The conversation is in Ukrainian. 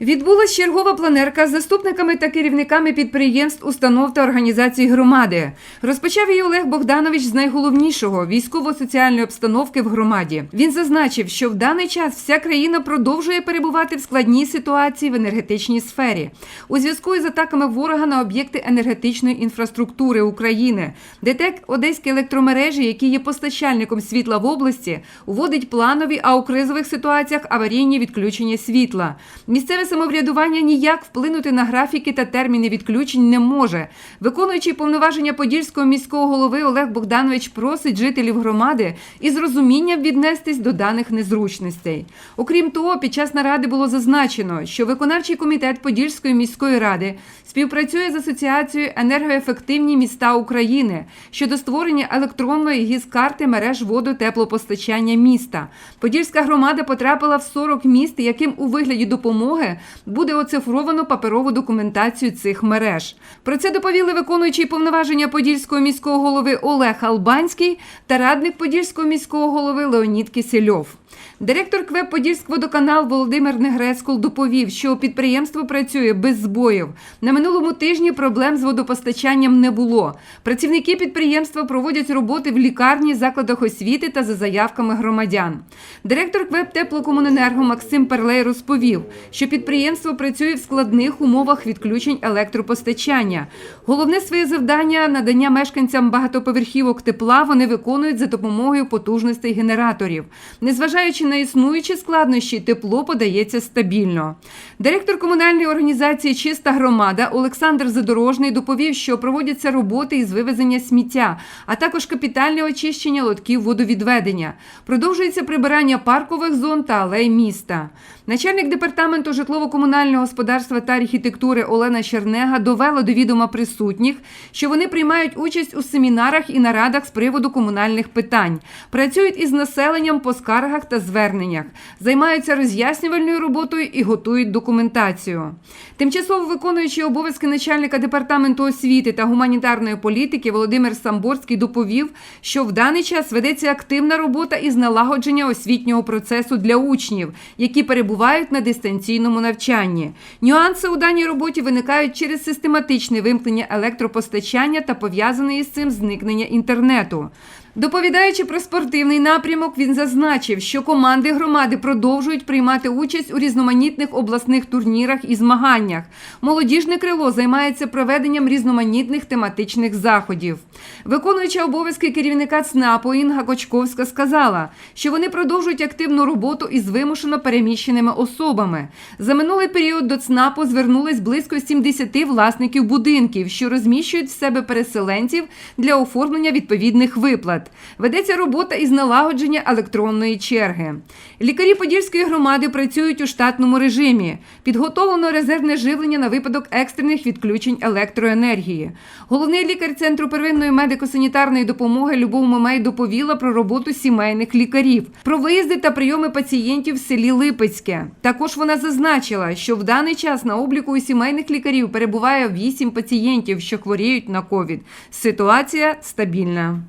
Відбулась чергова планерка з заступниками та керівниками підприємств, установ та організацій громади. Розпочав її Олег Богданович з найголовнішого військово-соціальної обстановки в громаді. Він зазначив, що в даний час вся країна продовжує перебувати в складній ситуації в енергетичній сфері у зв'язку із атаками ворога на об'єкти енергетичної інфраструктури України. ДТЕК Одеські електромережі, які є постачальником світла в області, вводить планові, а у кризових ситуаціях аварійні відключення світла. Місцеве самоврядування ніяк вплинути на графіки та терміни відключень не може. Виконуючий повноваження подільського міського голови Олег Богданович просить жителів громади із розумінням віднестись до даних незручностей. Окрім того, під час наради було зазначено, що виконавчий комітет Подільської міської ради співпрацює з асоціацією енергоефективні міста України щодо створення електронної гіз-карти мереж водо-теплопостачання міста. Подільська громада потрапила в 40 міст, яким у вигляді допомоги буде оцифровано паперову документацію цих мереж. Про це доповіли виконуючий повноваження Подільського міського голови Олег Албанський та радник Подільського міського голови Леонід Кисельов. Директор КВЕП «Подільськводоканал» Володимир Негрецькул доповів, що підприємство працює без збоїв. На минулому тижні проблем з водопостачанням не було. Працівники підприємства проводять роботи в лікарні, закладах освіти та за заявками громадян. Директор КВЕП «Теплокомуненерго» Максим Перлей розповів, що підприємство працює в складних умовах відключень електропостачання. Головне своє завдання надання мешканцям багатоповерхівок тепла вони виконують за допомогою потужностей генераторів. Незважаючи на існуючі складнощі, тепло подається стабільно. Директор комунальної організації Чиста громада Олександр Задорожний доповів, що проводяться роботи із вивезення сміття, а також капітальне очищення лотків водовідведення. Продовжується прибирання паркових зон та алей міста. Начальник департаменту житлово-комунального господарства та архітектури Олена Чернега довела до відома присутніх, що вони приймають участь у семінарах і нарадах з приводу комунальних питань, працюють із населенням по скаргах та зверненнях, займаються роз'яснювальною роботою і готують документацію. Тимчасово виконуючий обов'язки начальника департаменту освіти та гуманітарної політики Володимир Самборський доповів, що в даний час ведеться активна робота із налагодження освітнього процесу для учнів, які перебувають на дистанційному навчанні. Нюанси у даній роботі виникають через систематичне вимкнення електропостачання та пов'язане із цим зникнення інтернету. Доповідаючи про спортивний напрямок, він зазначив, що команди громади продовжують приймати участь у різноманітних обласних турнірах і змаганнях. Молодіжне крило займається проведенням різноманітних тематичних заходів. Виконуюча обов'язки керівника ЦНАПу Інга Кочковська сказала, що вони продовжують активну роботу із вимушено переміщеними особами. За минулий період до ЦНАПу звернулись близько 70 власників будинків, що розміщують в себе переселенців для оформлення відповідних виплат. Ведеться робота із налагодження електронної черги. Лікарі Подільської громади працюють у штатному режимі. Підготовлено резервне живлення на випадок екстрених відключень електроенергії. Головний лікар центру первинної медико-санітарної допомоги Любов Мамей доповіла про роботу сімейних лікарів, про виїзди та прийоми пацієнтів в селі Липецьке. Також вона зазначила, що в даний час на обліку у сімейних лікарів перебуває 8 пацієнтів, що хворіють на ковід. Ситуація стабільна.